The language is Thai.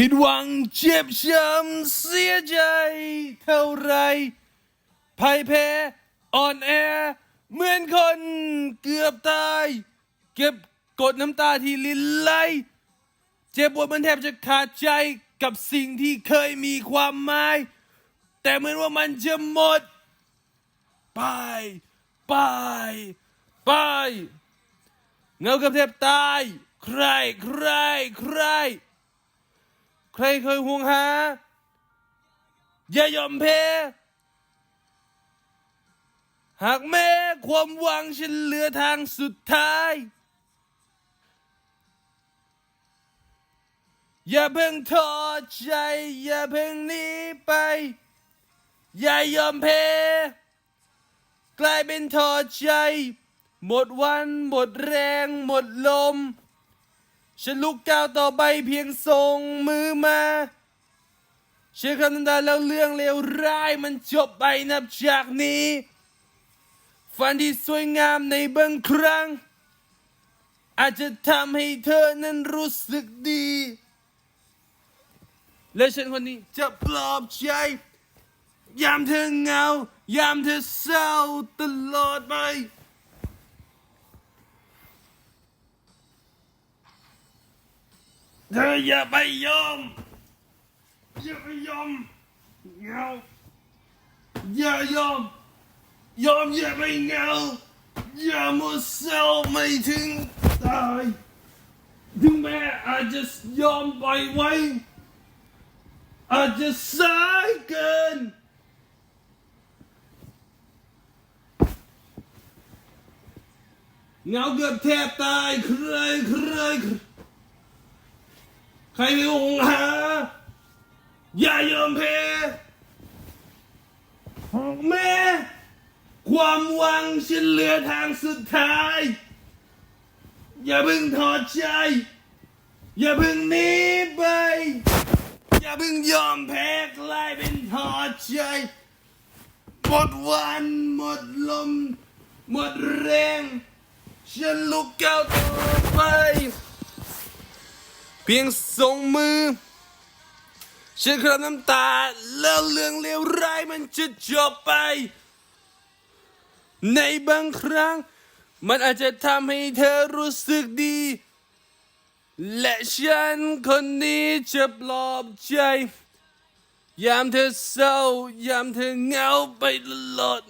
ผิดหวังเจ็บช้ำเสียใจเท่าไรพ่ายแพ้อ่อนแอ เหมือนคนเกือบตาย เก็บกดน้ำตาที่ลินไหลเจ็บปวดมันแทบจะขาดใจกับสิ่งที่เคยมีความหมาย แต่เหมือนว่ามันจะหมด ไป ไป ไป เงากับแทบตาย ใคร ใคร ใคร ใครเคยห่วงหา อย่ายอมแพ้ หากแม้ความหวังฉันเหลือทางสุดท้าย อย่าเพิ่งท้อใจ อย่าเพิ่งหนีไป อย่ายอมแพ้ กลายเป็นท้อใจ หมดวัน หมดแรง หมดลม ฉันลุกก้าวต่อไปเพียงส่งมือมา เชื่อคำนั้นดาแล้วเรื่องเลวร้ายมันจบไปนับจากนี้ ฝันที่สวยงามในบางครั้ง อาจจะทำให้เธอนั้นรู้สึกดี และฉันคนนี้จะปลอบใจ ยามเธอเหงา ยามเธอเศร้าตลอดไป เธออย่าไปยอม อย่าไปยอมเหงาอย่ายอม ยอมอย่าไปเหงาอย่ามัวเศร้าไม่ถึงตายถึงแม้อาจจะยอมปล่อยไว้อาจจะสายเกินเหงาเกือบแทบตายใครใคร ใครไม่หงหา อย่ายอมแพ้แม่ความหวังฉันเหลือทางสุดท้าย อย่าเพิ่งถอดใจ อย่าเพิ่งหนีไป อย่าเพิ่งยอมแพ้กลายเป็นถอดใจ หมดวันหมดลม หมดแรง ฉันลุกก้าวต่อไป เพียงส่งมือฉันคราบน้ำตาแล้วเรื่องเลวร้ายมันจะจบไป ในบางครั้ง มันอาจจะทำให้เธอรู้สึกดี และฉันคนนี้จะปลอบใจ ยามเธอเศร้ายามเธอเหงาไปตลอด